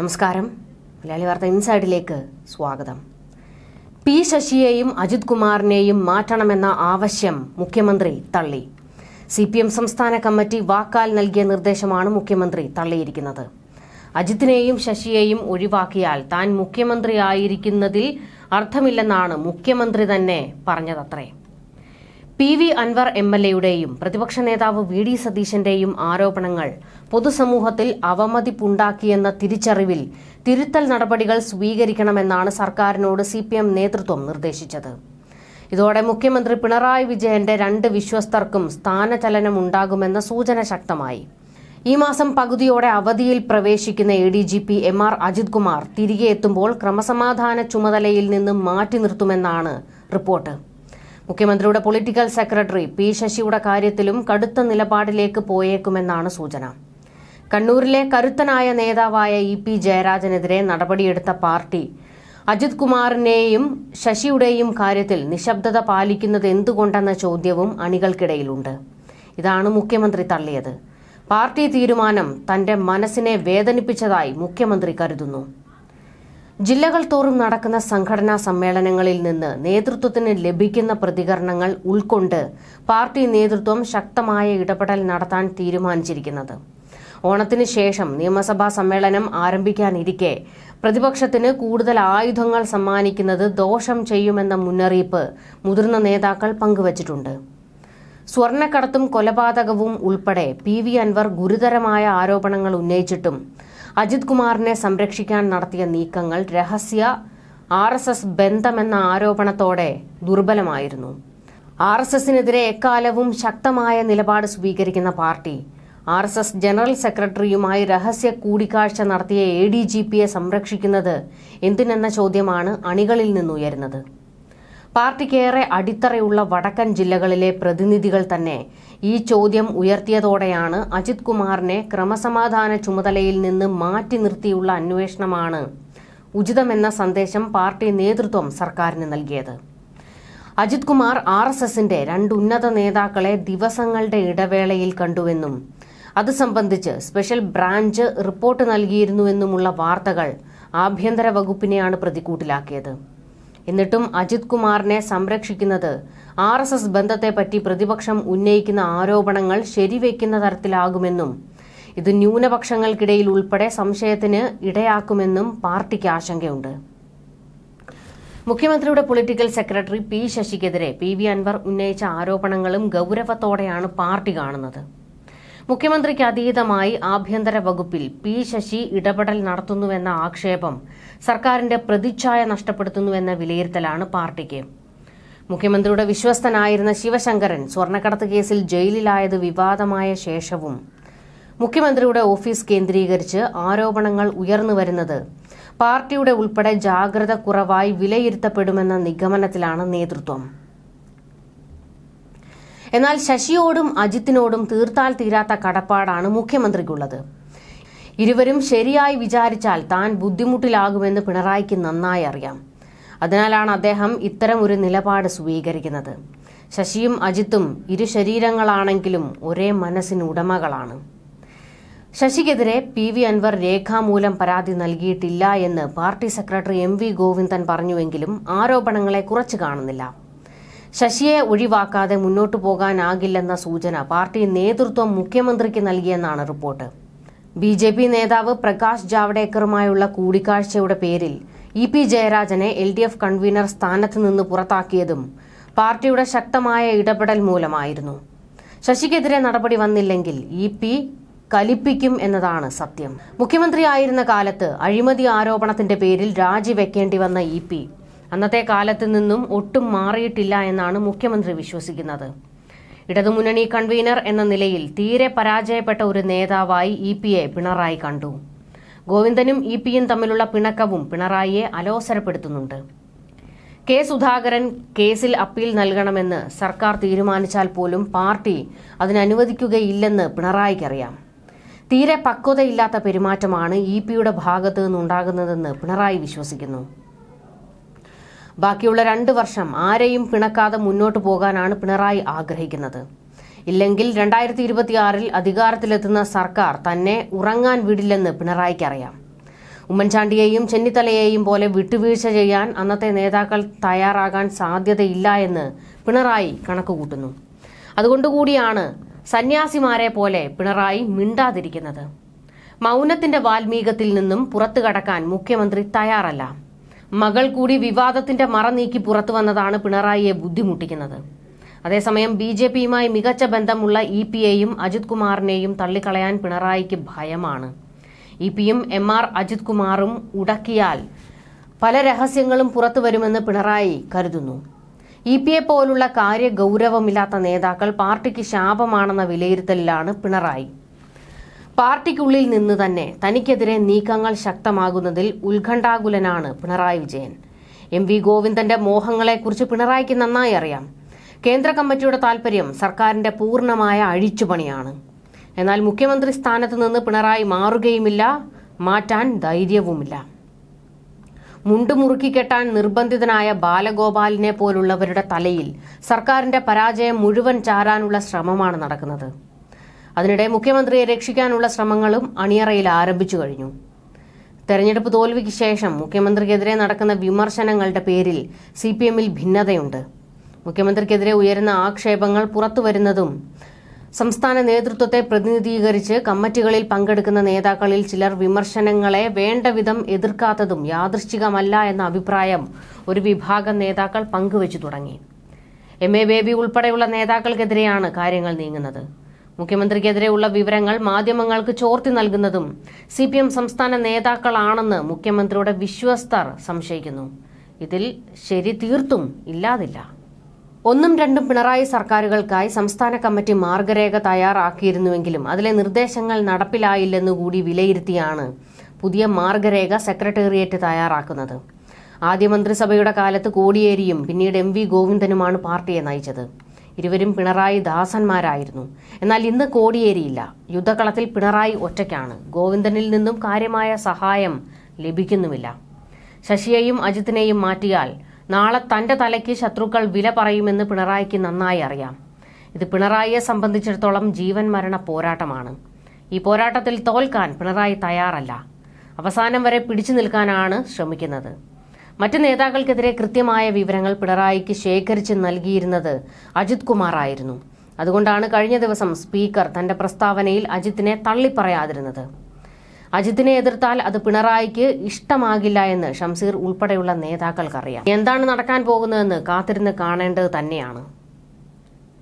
നമസ്കാരം. മലയാളി വാർത്ത ഇൻസൈഡിലേക്ക് സ്വാഗതം. പി ശശിയെയും അജിത് കുമാറിനെയും മാറ്റണമെന്ന ആവശ്യം മുഖ്യമന്ത്രി തള്ളി. സി പി എം സംസ്ഥാന കമ്മിറ്റി വാക്കാൽ നൽകിയ നിർദ്ദേശമാണ് മുഖ്യമന്ത്രി തള്ളിയിരിക്കുന്നത്. അജിത്തിനെയും ശശിയെയും ഒഴിവാക്കിയാൽ താൻ മുഖ്യമന്ത്രിയായിരിക്കുന്നതിൽ അർത്ഥമില്ലെന്നാണ് മുഖ്യമന്ത്രി തന്നെ പറഞ്ഞതത്രേ. P V Anvar M L എയുടെയും പ്രതിപക്ഷ നേതാവ് വി ഡി സതീശന്റെയും ആരോപണങ്ങൾ പൊതുസമൂഹത്തിൽ അവമതിപ്പുണ്ടാക്കിയെന്ന തിരിച്ചറിവിൽ തിരുത്തൽ നടപടികൾ സ്വീകരിക്കണമെന്നാണ് സർക്കാരിനോട് സി പി എം നേതൃത്വം നിർദ്ദേശിച്ചത്. ഇതോടെ മുഖ്യമന്ത്രി പിണറായി വിജയന്റെ രണ്ട് വിശ്വസ്തർക്കും സ്ഥാനചലനമുണ്ടാകുമെന്ന സൂചന ശക്തമായി. ഈ മാസം പകുതിയോടെ അവധിയിൽ പ്രവേശിക്കുന്ന A D G P M R Ajith Kumar തിരികെ എത്തുമ്പോൾ ക്രമസമാധാന ചുമതലയിൽ നിന്ന് മാറ്റി നിർത്തുമെന്നാണ് റിപ്പോർട്ട്. മുഖ്യമന്ത്രിയുടെ പൊളിറ്റിക്കൽ സെക്രട്ടറി പി ശശിയുടെ കാര്യത്തിലും കടുത്ത നിലപാടിലേക്ക് പോയേക്കുമെന്നാണ് സൂചന. കണ്ണൂരിലെ കരുത്തനായ നേതാവായ ഇ പി ജയരാജനെതിരെ നടപടിയെടുത്ത പാർട്ടി അജിത് കുമാറിന്റെയും ശശിയുടെയും കാര്യത്തിൽ നിശബ്ദത പാലിക്കുന്നത് എന്തുകൊണ്ടെന്ന ചോദ്യവും അണികൾക്കിടയിലുണ്ട്. ഇതാണ് മുഖ്യമന്ത്രി തള്ളിയത്. പാർട്ടി തീരുമാനം തന്റെ മനസ്സിനെ വേദനിപ്പിച്ചതായി മുഖ്യമന്ത്രി കരുതുന്നു. ജില്ലകൾ തോറും നടക്കുന്ന സംഘടനാ സമ്മേളനങ്ങളിൽ നിന്ന് നേതൃത്വത്തിന് ലഭിക്കുന്ന പ്രതികരണങ്ങൾ ഉൾക്കൊണ്ട് പാർട്ടി നേതൃത്വം ശക്തമായ ഇടപെടൽ നടത്താൻ തീരുമാനിച്ചിരിക്കുന്നത്. ഓണത്തിന് ശേഷം നിയമസഭാ സമ്മേളനം ആരംഭിക്കാനിരിക്കെ പ്രതിപക്ഷത്തിന് കൂടുതൽ ആയുധങ്ങൾ സമ്മാനിക്കുന്നത് ദോഷം ചെയ്യുമെന്ന മുന്നറിയിപ്പ് മുതിർന്ന നേതാക്കൾ പങ്കുവച്ചിട്ടുണ്ട്. സ്വർണക്കടത്തും കൊലപാതകവും ഉൾപ്പെടെ പി വി അൻവർ ഗുരുതരമായ ആരോപണങ്ങൾ ഉന്നയിച്ചിട്ടും അജിത് കുമാറിനെ സംരക്ഷിക്കാൻ നടത്തിയ നീക്കങ്ങൾ രഹസ്യ ആർ എസ് എസ് ബന്ധമെന്ന ആരോപണത്തോടെ ദുർബലമായിരുന്നു. ആർ എസ് എസിനെതിരെ എക്കാലവും ശക്തമായ നിലപാട് സ്വീകരിക്കുന്ന party R S S general സെക്രട്ടറിയുമായി രഹസ്യ കൂടിക്കാഴ്ച നടത്തിയ എ ഡി ജി പിയെ സംരക്ഷിക്കുന്നത് എന്തിനെന്ന ചോദ്യമാണ് അണികളിൽ നിന്നുയരുന്നത്. പാർട്ടിക്കേറെ അടിത്തറയുള്ള വടക്കൻ ജില്ലകളിലെ പ്രതിനിധികൾ തന്നെ. ഈ ചോദ്യം ഉയർത്തിയതോടെയാണ് അജിത് കുമാറിനെ ക്രമസമാധാന ചുമതലയിൽ നിന്ന് മാറ്റി നിർത്തിയുള്ള അന്വേഷണമാണ് ഉചിതമെന്ന സന്ദേശം പാർട്ടി നേതൃത്വം സർക്കാരിന് നൽകിയത്. അജിത് കുമാർ ആർ എസ് എസിന്റെ രണ്ട് ഉന്നത നേതാക്കളെ ദിവസങ്ങളുടെ ഇടവേളയിൽ കണ്ടുവെന്നും അത് സംബന്ധിച്ച് സ്പെഷ്യൽ ബ്രാഞ്ച് റിപ്പോർട്ട് നൽകിയിരുന്നുവെന്നുമുള്ള വാർത്തകൾ ആഭ്യന്തര വകുപ്പിനെയാണ് പ്രതിക്കൂട്ടിലാക്കിയത്. എന്നിട്ടും അജിത് കുമാറിനെ സംരക്ഷിക്കുന്നത് ആർ എസ് എസ് ബന്ധത്തെപ്പറ്റി പ്രതിപക്ഷം ഉന്നയിക്കുന്ന ആരോപണങ്ങൾ ശരിവെക്കുന്ന തരത്തിലാകുമെന്നും ഇത് ന്യൂനപക്ഷങ്ങൾക്കിടയിൽ ഉൾപ്പെടെ സംശയത്തിന് ഇടയാക്കുമെന്നും പാർട്ടിക്ക് ആശങ്കയുണ്ട്. മുഖ്യമന്ത്രിയുടെ പൊളിറ്റിക്കൽ സെക്രട്ടറി പി ശശിക്കെതിരെ പി വി അൻവർ ഉന്നയിച്ച ആരോപണങ്ങളും ഗൗരവത്തോടെയാണ് പാർട്ടി കാണുന്നത്. മുഖ്യമന്ത്രിക്ക് അതീതമായി ആഭ്യന്തര വകുപ്പിൽ പി ശശി ഇടപെടൽ നടത്തുന്നുവെന്ന ആക്ഷേപം സർക്കാരിന്റെ പ്രതിച്ഛായ നഷ്ടപ്പെടുത്തുന്നുവെന്ന വിലയിരുത്തലാണ് പാർട്ടിക്ക്. മുഖ്യമന്ത്രിയുടെ വിശ്വസ്തനായിരുന്ന ശിവശങ്കരൻ സ്വർണക്കടത്ത് കേസിൽ ജയിലിലായത് വിവാദമായ ശേഷവും മുഖ്യമന്ത്രിയുടെ ഓഫീസ് കേന്ദ്രീകരിച്ച് ആരോപണങ്ങൾ ഉയർന്നു വരുന്നത് പാർട്ടിയുടെ ഉൾപ്പെടെ ജാഗ്രത കുറവായി വിലയിരുത്തപ്പെടുമെന്ന നിഗമനത്തിലാണ് നേതൃത്വം. എന്നാൽ ശശിയോടും അജിത്തിനോടും തീർത്താൽ തീരാത്ത കടപ്പാടാണ് മുഖ്യമന്ത്രിക്കുള്ളത്. ഇരുവരും ശരിയായി വിചാരിച്ചാൽ താൻ ബുദ്ധിമുട്ടിലാകുമെന്ന് പിണറായിക്ക് നന്നായി അറിയാം. അതിനാലാണ് അദ്ദേഹം ഇത്തരം ഒരു നിലപാട് സ്വീകരിക്കുന്നത്. ശശിയും അജിത്തും ഇരു ശരീരങ്ങളാണെങ്കിലും ഒരേ മനസ്സിന് ഉടമകളാണ്. ശശിക്കെതിരെ പി വി അൻവർ രേഖാമൂലം പരാതി നൽകിയിട്ടില്ല എന്ന് party secretary M V Govindan പറഞ്ഞുവെങ്കിലും ആരോപണങ്ങളെ കുറച്ചു കാണുന്നില്ല. ശശിയെ ഒഴിവാക്കാതെ മുന്നോട്ടു പോകാനാകില്ലെന്ന സൂചന പാർട്ടി നേതൃത്വം മുഖ്യമന്ത്രിക്ക് നൽകിയെന്നാണ് റിപ്പോർട്ട്. ബി ജെ പി നേതാവ് പ്രകാശ് ജാവ്ഡേക്കറുമായുള്ള കൂടിക്കാഴ്ചയുടെ പേരിൽ ഇ പി ജയരാജനെ എൽ ഡി എഫ് കൺവീനർ സ്ഥാനത്ത് നിന്ന് പുറത്താക്കിയതും പാർട്ടിയുടെ ശക്തമായ ഇടപെടൽ മൂലമായിരുന്നു. ശശിക്കെതിരെ നടപടി വന്നില്ലെങ്കിൽ ഇ പി കലിപ്പിക്കും എന്നതാണ് സത്യം. മുഖ്യമന്ത്രിയായിരുന്ന കാലത്ത് അഴിമതി ആരോപണത്തിന്റെ പേരിൽ രാജിവെക്കേണ്ടി വന്ന ഇ പി അന്നത്തെ കാലത്ത് നിന്നും ഒട്ടും മാറിയിട്ടില്ല എന്നാണ് മുഖ്യമന്ത്രി വിശ്വസിക്കുന്നത്. ഇടതുമുന്നണി കൺവീനർ എന്ന നിലയിൽ തീരെ പരാജയപ്പെട്ട ഒരു നേതാവായി ഇ പിയെ പിണറായി കണ്ടു. ഗോവിന്ദനും ഇ പിയും തമ്മിലുള്ള പിണക്കവും പിണറായിയെ അലോസരപ്പെടുത്തുന്നുണ്ട്. കെ സുധാകരൻ കേസിൽ അപ്പീൽ നൽകണമെന്ന് സർക്കാർ തീരുമാനിച്ചാൽ പോലും പാർട്ടി അതിനനുവദിക്കുകയില്ലെന്ന് പിണറായിക്കറിയാം. തീരെ പക്വതയില്ലാത്ത പെരുമാറ്റമാണ് ഇ പിയുടെ ഭാഗത്തു നിന്നുണ്ടാകുന്നതെന്ന് പിണറായി വിശ്വസിക്കുന്നു. ബാക്കിയുള്ള രണ്ട് വർഷം ആരെയും പിണക്കാതെ മുന്നോട്ട് പോകാനാണ് പിണറായി ആഗ്രഹിക്കുന്നത്. ഇല്ലെങ്കിൽ രണ്ടായിരത്തി ഇരുപത്തിയാറിൽ അധികാരത്തിലെത്തുന്ന സർക്കാർ തന്നെ ഉറങ്ങാൻ വിടില്ലെന്ന് പിണറായിക്കറിയാം. ഉമ്മൻചാണ്ടിയെയും ചെന്നിത്തലയെയും പോലെ വിട്ടുവീഴ്ച ചെയ്യാൻ അന്നത്തെ നേതാക്കൾ തയ്യാറാകാൻ സാധ്യതയില്ല എന്ന് പിണറായി കണക്കുകൂട്ടുന്നു. അതുകൊണ്ടുകൂടിയാണ് സന്യാസിമാരെ പോലെ പിണറായി മിണ്ടാതിരിക്കുന്നത്. മൗനത്തിന്റെ വാൽമീകത്തിൽ നിന്നും പുറത്തു കടക്കാൻ മുഖ്യമന്ത്രി തയ്യാറല്ല. മകൾ കൂടി വിവാദത്തിന്റെ മറ നീക്കി പുറത്തു വന്നതാണ് പിണറായിയെ ബുദ്ധിമുട്ടിക്കുന്നത്. അതേസമയം ബി ജെ പിയുമായി മികച്ച ബന്ധമുള്ള ഇ പി എയും അജിത് കുമാറിനെയും തള്ളിക്കളയാൻ പിണറായിക്ക് ഭയമാണ്. ഇ പിയും എം ആർ അജിത് കുമാറും ഉടക്കിയാൽ പല രഹസ്യങ്ങളും പുറത്തു വരുമെന്ന് പിണറായി കരുതുന്നു. ഇ പി എ പോലുള്ള കാര്യഗൗരവമില്ലാത്ത നേതാക്കൾ പാർട്ടിക്ക് ശാപമാണെന്ന വിലയിരുത്തലിലാണ് പിണറായി. പാർട്ടിക്കുള്ളിൽ നിന്ന് തന്നെ തനിക്കെതിരെ നീക്കങ്ങൾ ശക്തമാകുന്നതിൽ ഉത്കണ്ഠാകുലനാണ് പിണറായി വിജയൻ. എം വി ഗോവിന്ദന്റെ മോഹങ്ങളെക്കുറിച്ച് പിണറായിക്ക് നന്നായി അറിയാം. കേന്ദ്ര കമ്മിറ്റിയുടെ താൽപര്യം സർക്കാരിന്റെ പൂർണമായ അഴിച്ചുപണിയാണ്. എന്നാൽ മുഖ്യമന്ത്രി സ്ഥാനത്ത് നിന്ന് പിണറായി മാറുകയുമില്ല മാറ്റാൻ ധൈര്യവുമില്ല. മുണ്ട് മുറുക്കി കെട്ടാൻ നിർബന്ധിതനായ ബാലഗോപാലിനെ പോലുള്ളവരുടെ തലയിൽ സർക്കാരിന്റെ പരാജയം മുഴുവൻ ചാരാനുള്ള ശ്രമമാണ് നടക്കുന്നത്. അതിനിടെ മുഖ്യമന്ത്രിയെ രക്ഷിക്കാനുള്ള ശ്രമങ്ങളും അണിയറയിൽ ആരംഭിച്ചു കഴിഞ്ഞു. തെരഞ്ഞെടുപ്പ് തോൽവിക്ക് ശേഷം മുഖ്യമന്ത്രിക്കെതിരെ നടക്കുന്ന വിമർശനങ്ങളുടെ പേരിൽ സി പി എമ്മിൽ ഭിന്നതയുണ്ട്. മുഖ്യമന്ത്രിക്കെതിരെ ഉയരുന്ന ആക്ഷേപങ്ങൾ പുറത്തുവരുന്നതും സംസ്ഥാന നേതൃത്വത്തെ പ്രതിനിധീകരിച്ച് കമ്മിറ്റികളിൽ പങ്കെടുക്കുന്ന നേതാക്കളിൽ ചിലർ വിമർശനങ്ങളെ വേണ്ടവിധം എതിർക്കാത്തതും യാദൃശ്ചികമല്ല എന്ന അഭിപ്രായം ഒരു വിഭാഗം നേതാക്കൾ പങ്കുവച്ചു തുടങ്ങി. എം. എ. ബേബി ഉൾപ്പെടെയുള്ള നേതാക്കൾക്കെതിരെയാണ് കാര്യങ്ങൾ നീങ്ങുന്നത്. മുഖ്യമന്ത്രിക്കെതിരെയുള്ള വിവരങ്ങൾ മാധ്യമങ്ങൾക്ക് ചോർത്തി നൽകുന്നതും സി പി എം സംസ്ഥാന നേതാക്കളാണെന്ന് മുഖ്യമന്ത്രിയുടെ വിശ്വസ്തർ സംശയിക്കുന്നു. ഇതിൽ ശരി തീർത്തും ഇല്ലാതില്ല. ഒന്നും രണ്ടും പിണറായി സർക്കാരുകൾക്കായി സംസ്ഥാന കമ്മിറ്റി മാർഗരേഖ തയ്യാറാക്കിയിരുന്നുവെങ്കിലും അതിലെ നിർദ്ദേശങ്ങൾ നടപ്പിലായില്ലെന്നു കൂടി വിലയിരുത്തിയാണ് പുതിയ മാർഗരേഖ സെക്രട്ടേറിയറ്റ് തയ്യാറാക്കുന്നത്. ആദ്യ മന്ത്രിസഭയുടെ കാലത്ത് കോടിയേരിയും പിന്നീട് എം വി ഗോവിന്ദനുമാണ് പാർട്ടിയെ നയിച്ചത്. ഇരുവരും പിണറായി ദാസന്മാരായിരുന്നു. എന്നാൽ ഇന്ന് കോടിയേരിയില്ല. യുദ്ധകളത്തിൽ പിണറായി ഒറ്റയ്ക്കാണ്. ഗോവിന്ദനിൽ നിന്നും കാര്യമായ സഹായം ലഭിക്കുന്നുമില്ല. ശശിയെയും അജിത്തിനെയും മാറ്റിയാൽ നാളെ തന്റെ തലയ്ക്ക് ശത്രുക്കൾ വില പറയുമെന്ന് പിണറായിക്ക് നന്നായി അറിയാം. ഇത് പിണറായിയെ സംബന്ധിച്ചിടത്തോളം ജീവൻ മരണ പോരാട്ടമാണ്. ഈ പോരാട്ടത്തിൽ തോൽക്കാൻ പിണറായി തയ്യാറല്ല. അവസാനം വരെ പിടിച്ചു നിൽക്കാനാണ് ശ്രമിക്കുന്നത്. മറ്റ് നേതാക്കൾക്കെതിരെ കൃത്യമായ വിവരങ്ങൾ പിണറായിക്ക് ശേഖരിച്ച് നൽകിയിരുന്നത് അജിത് കുമാർ ആയിരുന്നു. അതുകൊണ്ടാണ് കഴിഞ്ഞ ദിവസം സ്പീക്കർ തന്റെ പ്രസ്താവനയിൽ അജിത്തിനെ തള്ളിപ്പറയാതിരുന്നത്. അജിത്തിനെ എതിർത്താൽ അത് പിണറായിക്ക് ഇഷ്ടമാകില്ല എന്ന് ഷംസീർ ഉൾപ്പെടെയുള്ള നേതാക്കൾക്കറിയാം. എന്താണ് നടക്കാൻ പോകുന്നതെന്ന് കാത്തിരുന്ന് കാണേണ്ടത് തന്നെയാണ്.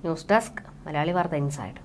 ന്യൂസ് ഡെസ്ക് മലയാളി വാർത്ത ഇൻസൈഡ്.